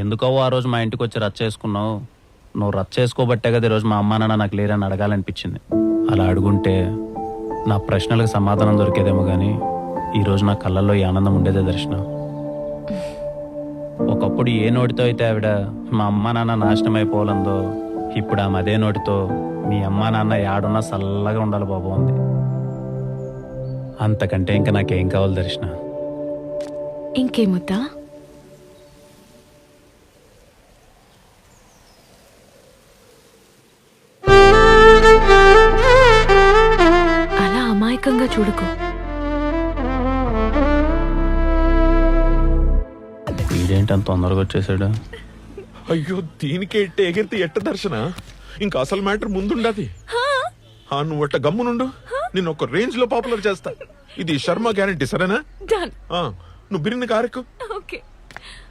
ఎందుకో ఆ రోజు మా ఇంటికి వచ్చి రచ్చ చేసుకున్నావు? నువ్వు రచ్చ చేసుకోబట్టే కదా ఈరోజు మా అమ్మా నాన్న నాకు లేరని అడగాలనిపించింది. అలా అడుగుంటే నా ప్రశ్నలకు సమాధానం దొరికేదేమో కానీ ఈరోజు నా కళ్ళల్లో ఈ ఆనందం ఉండేదే దర్శన. ఒకప్పుడు ఏ నోటితో అయితే ఆవిడ మా అమ్మ నాన్న నాశనం అయిపోవాలందో ఇప్పుడు ఆమె అదే నోటితో మీ అమ్మ నాన్న యాడున్నా చల్లగా ఉండాలి బాబు అంది. అంతకంటే ఇంకా నాకేం కావాలి దర్శన? ఇంకేముద్దా అమాయకంగా చూడుకో. వీడేంటి అంత తొందరగా వచ్చేసాడు? అయ్యో దీనికి ఎట్ట ఎగిరితే ఎట్ట దర్శన? ఇంకా అసలు మ్యాటర్ ముందుండది. ఆ, నువ్వు అట్ట గమ్మునుండు. నేను ఒక రేంజ్లో పాపులర్ చేస్తా. ఇది శర్మ గ్యారంటీ సరేనా నువ్వు బిరిని కారెక్కు. ఓకే.